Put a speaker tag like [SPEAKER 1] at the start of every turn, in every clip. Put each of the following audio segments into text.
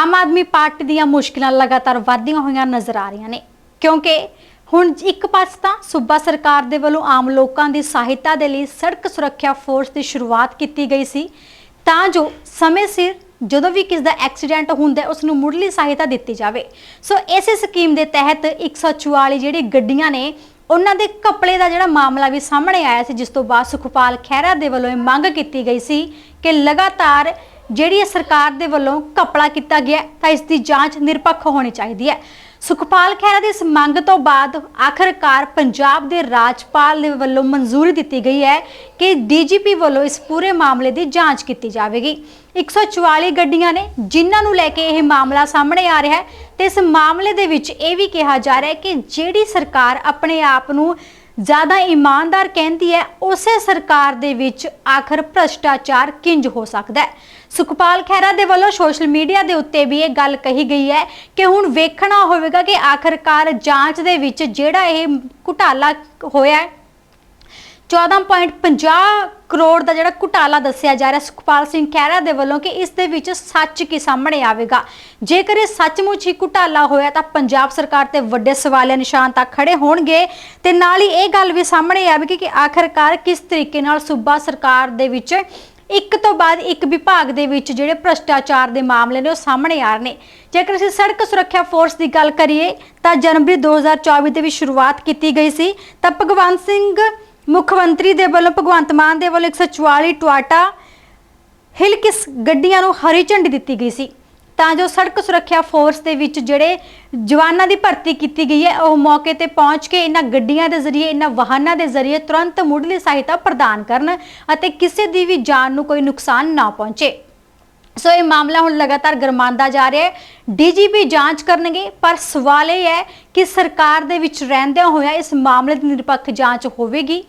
[SPEAKER 1] Aam Aadmi party ਦੀਆਂ ਮੁਸ਼ਕਲਾਂ ਲਗਾਤਾਰ ਵਧਦੀਆਂ ਹੋਈਆਂ ਨਜ਼ਰ ਆ ਰਹੀਆਂ ਨੇ। ਕਿਉਂਕਿ ਹੁਣ ਇੱਕ ਪਾਸੇ ਤਾਂ ਸੂਬਾ ਸਰਕਾਰ ਦੇ ਵੱਲੋਂ ਆਮ ਲੋਕਾਂ ਦੀ ਸਹਾਇਤਾ ਦੇ ਲਈ ਸੜਕ ਸੁਰੱਖਿਆ ਫੋਰਸ ਦੀ ਸ਼ੁਰੂਆਤ ਕੀਤੀ ਗਈ ਸੀ, ਤਾਂ ਜੋ ਸਮੇਂ ਸਿਰ ਜਦੋਂ ਵੀ ਕਿਸ ਦਾ ਐਕਸੀਡੈਂਟ ਹੁੰਦਾ ਹੈ ਉਸ ਨੂੰ ਮੁੱਢਲੀ ਸਹਾਇਤਾ ਦਿੱਤੀ ਜਾਵੇ। ਸੋ ਇਸੇ ਸਕੀਮ ਦੇ ਤਹਿਤ 144 ਜਿਹੜੀ ਗੱਡੀਆਂ ਨੇ, ਉਹਨਾਂ ਦੇ ਕੱਪੜੇ ਦਾ ਜਿਹੜਾ ਮਾਮਲਾ ਵੀ ਸਾਹਮਣੇ ਆਇਆ ਸੀ, ਜਿਸ ਤੋਂ ਬਾਅਦ ਸੁਖਪਾਲ ਖਹਿਰਾ ਦੇ ਵੱਲੋਂ ਇਹ ਮੰਗ ਕੀਤੀ ਗਈ ਸੀ ਕਿ ਲਗਾਤਾਰ ਜਿਹੜੀ ਇਹ ਸਰਕਾਰ ਦੇ ਵੱਲੋਂ ਕਪੜਾ ਕੀਤਾ ਗਿਆ ਹੈ, ਤਾਂ ਇਸ ਦੀ ਜਾਂਚ ਨਿਰਪੱਖ ਹੋਣੀ ਚਾਹੀਦੀ ਹੈ। ਸੁਖਪਾਲ ਖਹਿਰਾ ਦੀ ਇਸ ਮੰਗ ਤੋਂ ਬਾਅਦ ਆਖਰਕਾਰ ਪੰਜਾਬ ਦੇ ਰਾਜਪਾਲ ਦੇ ਵੱਲੋਂ ਮਨਜ਼ੂਰੀ ਦਿੱਤੀ ਗਈ ਹੈ ਕਿ ਡੀਜੀਪੀ ਵੱਲੋਂ ਇਸ ਪੂਰੇ ਮਾਮਲੇ ਦੀ ਜਾਂਚ ਕੀਤੀ ਜਾਵੇਗੀ। 144 ਗੱਡੀਆਂ ਨੇ ਜਿਨ੍ਹਾਂ ਨੂੰ ਲੈ ਕੇ ਇਹ ਮਾਮਲਾ ਸਾਹਮਣੇ ਆ ਰਿਹਾ ਹੈ ਤੇ ਇਸ ਮਾਮਲੇ ਦੇ ਵਿੱਚ ਇਹ ਵੀ ਕਿਹਾ ਜਾ ਰਿਹਾ ਹੈ ਕਿ ਜਿਹੜੀ ਸਰਕਾਰ ਆਪਣੇ ਆਪ ਨੂੰ ਜ਼ਿਆਦਾ ਇਮਾਨਦਾਰ ਕਹਿੰਦੀ ਹੈ, ਉਸੇ ਸਰਕਾਰ ਦੇ ਵਿੱਚ ਆਖਰ ਭ੍ਰਸ਼ਟਾਚਾਰ ਕਿੰਜ ਹੋ ਸਕਦਾ ਹੈ? ਸੁਖਪਾਲ ਖਹਿਰਾ ਦੇ ਵੱਲੋਂ ਸੋਸ਼ਲ ਮੀਡੀਆ ਦੇ ਉੱਤੇ ਵੀ ਇਹ ਗੱਲ ਕਹੀ ਗਈ ਹੈ ਕਿ ਹੁਣ ਵੇਖਣਾ ਹੋਵੇਗਾ ਕਿ ਆਖਰਕਾਰ ਜਾਂਚ ਦੇ ਵਿੱਚ ਜਿਹੜਾ ਇਹ ਘੁਟਾਲਾ ਹੋਇਆ 14.50 ਕਰੋੜ ਦਾ ਜਿਹੜਾ ਘੁਟਾਲਾ ਦੱਸਿਆ ਜਾ ਰਿਹਾ ਸੁਖਪਾਲ ਸਿੰਘ ਖਹਿਰਾ ਦੇ ਵੱਲੋਂ ਕਿ ਇਸ ਦੇ ਵਿੱਚ ਸੱਚ ਕੀ ਸਾਹਮਣੇ ਆਵੇਗਾ। ਜੇਕਰ ਇਹ ਸੱਚਮੁੱਚ ਹੀ ਘੁਟਾਲਾ ਹੋਇਆ ਤਾਂ ਪੰਜਾਬ ਸਰਕਾਰ ਤੇ ਵੱਡੇ ਸਵਾਲੀਆ ਨਿਸ਼ਾਨ ਤਾਂ ਖੜੇ ਹੋਣਗੇ। ਤੇ ਨਾਲ ਹੀ ਇਹ ਗੱਲ ਵੀ ਸਾਹਮਣੇ ਆਵੇਗੀ ਕਿ ਆਖਰਕਾਰ ਕਿਸ ਤਰੀਕੇ ਨਾਲ ਸੂਬਾ ਸਰਕਾਰ ਦੇ ਵਿੱਚ ਇੱਕ ਤੋਂ ਬਾਅਦ ਇੱਕ ਵਿਭਾਗ ਦੇ ਵਿੱਚ ਜਿਹੜੇ ਭ੍ਰਸ਼ਟਾਚਾਰ ਦੇ ਮਾਮਲੇ ਨੇ ਉਹ ਸਾਹਮਣੇ ਆ ਰਹੇ ਨੇ। ਜੇਕਰ ਅਸੀਂ ਸੜਕ ਸੁਰੱਖਿਆ ਫੋਰਸ ਦੀ ਗੱਲ ਕਰੀਏ ਤਾਂ ਜਨਵਰੀ 2024 ਦੇ ਵਿੱਚ ਸ਼ੁਰੂਆਤ ਕੀਤੀ ਗਈ ਸੀ ਤਾਂ ਭਗਵੰਤ ਸਿੰਘ ਮੁੱਖ ਮੰਤਰੀ ਦੇ ਵੱਲੋਂ ਭਗਵੰਤ ਮਾਨ ਦੇ ਵੱਲੋਂ 144 ਟਵਾਟਾ ਹਿਲਕਿਸ ਗੱਡੀਆਂ ਨੂੰ ਹਰੀ ਝੰਡੀ ਦਿੱਤੀ ਗਈ ਸੀ। ਤਾਂ ਜੋ ਸੜਕ ਸੁਰੱਖਿਆ ਫੋਰਸ ਦੇ ਵਿੱਚ ਜਿਹੜੇ ਜਵਾਨਾਂ ਦੀ ਭਰਤੀ ਕੀਤੀ ਗਈ ਹੈ, ਉਹ ਮੌਕੇ ਤੇ ਪਹੁੰਚ ਕੇ ਇਹਨਾਂ ਗੱਡੀਆਂ ਦੇ ਜ਼ਰੀਏ, ਇਹਨਾਂ ਵਾਹਨਾਂ ਦੇ ਜ਼ਰੀਏ ਤੁਰੰਤ ਮੁੱਢਲੀ ਸਹਾਇਤਾ ਪ੍ਰਦਾਨ ਕਰਨ ਅਤੇ ਕਿਸੇ ਦੀ ਵੀ ਜਾਨ ਨੂੰ ਕੋਈ ਨੁਕਸਾਨ ਨਾ ਪਹੁੰਚੇ। ਸੋ ਇਹ ਮਾਮਲਾ ਹੁਣ ਲਗਾਤਾਰ ਗਰਮਾਂਦਾ ਜਾ ਰਿਹਾ ਹੈ। ਡੀਜੀਪੀ ਜਾਂਚ ਕਰਨਗੇ, ਪਰ ਸਵਾਲ ਇਹ ਹੈ ਕਿ ਸਰਕਾਰ ਦੇ ਵਿੱਚ ਰਹਿੰਦਿਆਂ ਹੋਇਆ ਇਸ ਮਾਮਲੇ ਦੀ ਨਿਰਪੱਖ ਜਾਂਚ ਹੋਵੇਗੀ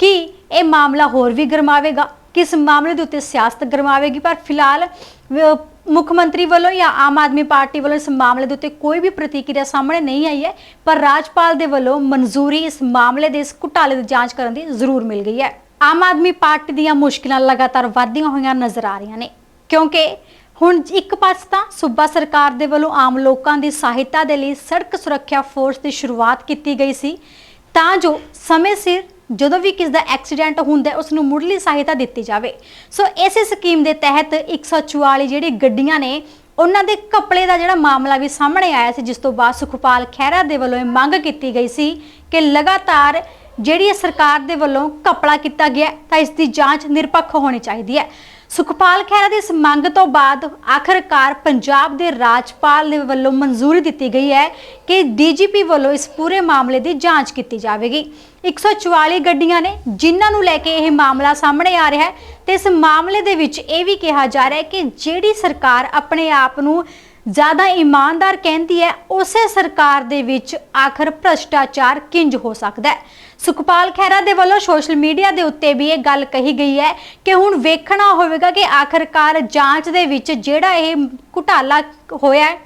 [SPEAKER 1] ਕਿ ਇਹ ਮਾਮਲਾ ਹੋਰ ਵੀ ਗਰਮਾਵੇਗਾ, ਕਿਸ ਮਾਮਲੇ ਦੇ ਉੱਤੇ ਸਿਆਸਤ ਗਰਮਾਵੇਗੀ। ਪਰ ਫਿਲਹਾਲ ਮੁੱਖ ਮੰਤਰੀ ਵੱਲੋਂ ਜਾਂ ਆਮ ਆਦਮੀ ਪਾਰਟੀ ਵੱਲੋਂ ਇਸ ਮਾਮਲੇ ਦੇ ਉੱਤੇ ਕੋਈ ਵੀ ਪ੍ਰਤੀਕਿਰਿਆ ਸਾਹਮਣੇ ਨਹੀਂ ਆਈ ਹੈ, ਪਰ ਰਾਜਪਾਲ ਦੇ ਵੱਲੋਂ ਮਨਜ਼ੂਰੀ ਇਸ ਮਾਮਲੇ ਦੇ ਇਸ ਘੁਟਾਲੇ ਦੀ ਜਾਂਚ ਕਰਨ ਦੀ ਜ਼ਰੂਰ ਮਿਲ ਗਈ ਹੈ। ਆਮ ਆਦਮੀ ਪਾਰਟੀ ਦੀਆਂ ਮੁਸ਼ਕਲਾਂ ਲਗਾਤਾਰ ਵਧਦੀਆਂ ਹੋਈਆਂ ਨਜ਼ਰ ਆ ਰਹੀਆਂ ਨੇ। ਕਿਉਂਕਿ ਹੁਣ ਇੱਕ ਪਾਸੇ ਤਾਂ ਸੂਬਾ ਸਰਕਾਰ ਦੇ ਵੱਲੋਂ ਆਮ ਲੋਕਾਂ ਦੀ ਸਹਾਇਤਾ ਦੇ ਲਈ ਸੜਕ ਸੁਰੱਖਿਆ ਫੋਰਸ ਦੀ ਸ਼ੁਰੂਆਤ ਕੀਤੀ ਗਈ ਸੀ ਤਾਂ ਜੋ ਸਮੇਂ ਸਿਰ ਜਦੋਂ ਵੀ ਕਿਸ ਦਾ ਐਕਸੀਡੈਂਟ ਹੁੰਦਾ ਹੈ, ਉਸ ਨੂੰ ਮੁੱਢਲੀ ਸਹਾਇਤਾ ਦਿੱਤੀ ਜਾਵੇ। ਸੋ ਇਸੇ ਸਕੀਮ ਦੇ ਤਹਿਤ 144 ਜਿਹੜੀ ਗੱਡੀਆਂ ਨੇ ਉਹਨਾਂ ਦੇ ਕੱਪੜੇ ਦਾ ਜਿਹੜਾ ਮਾਮਲਾ ਵੀ ਸਾਹਮਣੇ ਆਇਆ ਸੀ ਜਿਸ ਤੋਂ ਬਾਅਦ ਸੁਖਪਾਲ ਖਹਿਰਾ ਦੇ ਵੱਲੋਂ ਇਹ ਮੰਗ ਕੀਤੀ ਗਈ ਸੀ ਕਿ ਲਗਾਤਾਰ ਜਿਹੜੀ ਇਹ ਸਰਕਾਰ ਦੇ ਵੱਲੋਂ ਕਪੜਾ ਕੀਤਾ ਗਿਆ ਤਾਂ ਇਸ ਦੀ ਜਾਂਚ ਨਿਰਪੱਖ ਹੋਣੀ ਚਾਹੀਦੀ ਹੈ। ਸੁਖਪਾਲ ਖਹਿਰਾ ਦੀ ਇਸ ਮੰਗ ਤੋਂ ਬਾਅਦ ਆਖਰਕਾਰ ਪੰਜਾਬ ਦੇ ਰਾਜਪਾਲ ਦੇ ਵੱਲੋਂ ਮਨਜ਼ੂਰੀ ਦਿੱਤੀ ਗਈ ਹੈ ਕਿ ਡੀਜੀਪੀ ਵੱਲੋਂ ਇਸ ਪੂਰੇ ਮਾਮਲੇ ਦੀ ਜਾਂਚ ਕੀਤੀ ਜਾਵੇਗੀ। 144 ਗੱਡੀਆਂ ਨੇ ਜਿਨ੍ਹਾਂ ਨੂੰ ਲੈ ਕੇ ਇਹ ਮਾਮਲਾ ਸਾਹਮਣੇ ਆ ਰਿਹਾ ਹੈ ਤੇ ਇਸ ਮਾਮਲੇ ਦੇ ਵਿੱਚ ਇਹ ਵੀ ਕਿਹਾ ਜਾ ਰਿਹਾ ਹੈ ਕਿ ਜਿਹੜੀ ਸਰਕਾਰ ਆਪਣੇ ਆਪ ਨੂੰ ਜ਼ਿਆਦਾ ਇਮਾਨਦਾਰ ਕਹਿੰਦੀ ਹੈ, ਉਸੇ ਸਰਕਾਰ ਦੇ ਵਿੱਚ ਆਖਰ ਭ੍ਰਸ਼ਟਾਚਾਰ ਕਿੰਜ ਹੋ ਸਕਦਾ ਹੈ? ਸੁਖਪਾਲ ਖਹਿਰਾ ਦੇ ਵੱਲੋਂ ਸੋਸ਼ਲ ਮੀਡੀਆ ਦੇ ਉੱਤੇ ਵੀ ਇਹ ਗੱਲ ਕਹੀ ਗਈ ਹੈ ਕਿ ਹੁਣ ਵੇਖਣਾ ਹੋਵੇਗਾ ਕਿ ਆਖਰਕਾਰ ਜਾਂਚ ਦੇ ਵਿੱਚ ਜਿਹੜਾ ਇਹ ਘੁਟਾਲਾ ਹੋਇਆ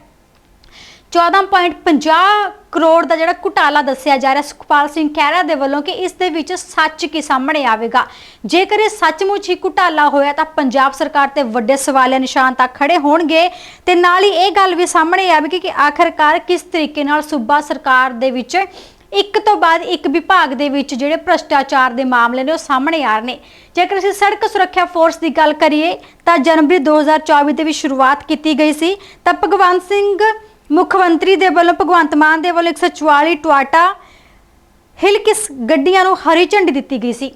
[SPEAKER 1] 14.50 ਕਰੋੜ ਦਾ ਜਿਹੜਾ ਘੁਟਾਲਾ ਦੱਸਿਆ ਜਾ ਰਿਹਾ, ਸੁਖਪਾਲ ਸਿੰਘ ਖਹਿਰਾ ਦੇ ਵੱਲੋਂ ਕਿ ਇਸ ਦੇ ਵਿੱਚ ਸੱਚ ਕੀ ਸਾਹਮਣੇ ਆਵੇਗਾ। ਜੇਕਰ ਇਹ ਸੱਚਮੁੱਚ ਹੀ ਘੁਟਾਲਾ ਹੋਇਆ ਤਾਂ ਪੰਜਾਬ ਸਰਕਾਰ ਤੇ ਵੱਡੇ ਸਵਾਲੀਆ ਨਿਸ਼ਾਨ ਤਾਂ ਖੜੇ ਹੋਣਗੇ। ਤੇ ਨਾਲ ਹੀ ਇਹ ਗੱਲ ਵੀ ਸਾਹਮਣੇ ਆਵੇਗੀ ਕਿ ਆਖਰਕਾਰ ਕਿਸ ਤਰੀਕੇ ਨਾਲ ਸੂਬਾ ਸਰਕਾਰ ਦੇ ਵਿੱਚ ਇੱਕ ਤੋਂ ਬਾਅਦ ਇੱਕ ਵਿਭਾਗ ਦੇ ਵਿੱਚ ਜਿਹੜੇ ਭ੍ਰਸ਼ਟਾਚਾਰ ਦੇ ਮਾਮਲੇ ਨੇ ਉਹ ਸਾਹਮਣੇ ਆ ਰਹੇ ਨੇ। ਜੇਕਰ ਅਸੀਂ ਸੜਕ ਸੁਰੱਖਿਆ ਫੋਰਸ ਦੀ ਗੱਲ ਕਰੀਏ, ਤਾਂ ਜਨਵਰੀ 2024 ਦੇ ਵਿੱਚ ਸ਼ੁਰੂਆਤ ਕੀਤੀ ਗਈ ਸੀ। ਤਾਂ ਭਗਵੰਤ ਸਿੰਘ ਮੁੱਖ ਮੰਤਰੀ ਦੇ ਵੱਲੋਂ ਭਗਵੰਤ ਮਾਨ ਦੇ ਵੱਲੋਂ 144 ਟਵਾਟਾ ਹਿਲਕਿਸ ਗੱਡੀਆਂ ਨੂੰ ਹਰੀ ਝੰਡੀ ਦਿੱਤੀ ਗਈ ਸੀ।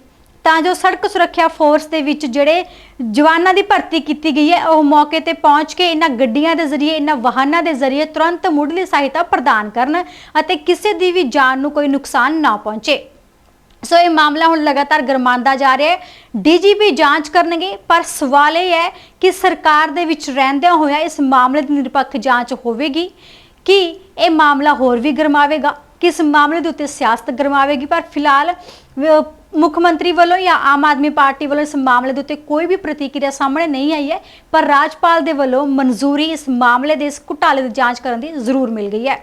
[SPEAKER 1] ਤਾਂ ਜੋ ਸੜਕ ਸੁਰੱਖਿਆ ਫੋਰਸ ਦੇ ਵਿੱਚ ਜਿਹੜੇ ਜਵਾਨਾਂ ਦੀ ਭਰਤੀ ਕੀਤੀ ਗਈ ਹੈ, ਉਹ ਮੌਕੇ ਤੇ ਪਹੁੰਚ ਕੇ ਇਹਨਾਂ ਗੱਡੀਆਂ ਦੇ ਜ਼ਰੀਏ, ਇਹਨਾਂ ਵਾਹਨਾਂ ਦੇ ਜ਼ਰੀਏ ਤੁਰੰਤ ਮੁੱਢਲੀ ਸਹਾਇਤਾ ਪ੍ਰਦਾਨ ਕਰਨ ਅਤੇ ਕਿਸੇ ਦੀ ਵੀ ਜਾਨ ਨੂੰ ਕੋਈ ਨੁਕਸਾਨ ਨਾ ਪਹੁੰਚੇ। ਸੋ ਇਹ ਮਾਮਲਾ ਹੁਣ ਲਗਾਤਾਰ ਗਰਮਾਂਦਾ ਜਾ ਰਿਹਾ ਹੈ। ਡੀਜੀਪੀ ਜਾਂਚ ਕਰਨਗੇ, ਪਰ ਸਵਾਲ ਇਹ ਹੈ ਕਿ ਸਰਕਾਰ ਦੇ ਵਿੱਚ ਰਹਿੰਦਿਆਂ ਹੋਇਆ ਇਸ ਮਾਮਲੇ ਦੀ ਨਿਰਪੱਖ ਜਾਂਚ ਹੋਵੇਗੀ ਕਿ ਇਹ ਮਾਮਲਾ ਹੋਰ ਵੀ ਗਰਮਾਵੇਗਾ, ਕਿਸ ਮਾਮਲੇ ਦੇ ਉੱਤੇ ਸਿਆਸਤ ਗਰਮਾਵੇਗੀ। ਪਰ ਫਿਲਹਾਲ ਮੁੱਖ ਮੰਤਰੀ ਵੱਲੋਂ ਜਾਂ ਆਮ ਆਦਮੀ ਪਾਰਟੀ ਵੱਲੋਂ ਇਸ ਮਾਮਲੇ ਦੇ ਉੱਤੇ ਕੋਈ ਵੀ ਪ੍ਰਤੀਕਿਰਿਆ ਸਾਹਮਣੇ ਨਹੀਂ ਆਈ ਹੈ, ਪਰ ਰਾਜਪਾਲ ਦੇ ਵੱਲੋਂ ਮਨਜ਼ੂਰੀ ਇਸ ਮਾਮਲੇ ਦੇ ਇਸ ਘੁਟਾਲੇ ਦੀ ਜਾਂਚ ਕਰਨ ਦੀ ਜ਼ਰੂਰ ਮਿਲ ਗਈ ਹੈ।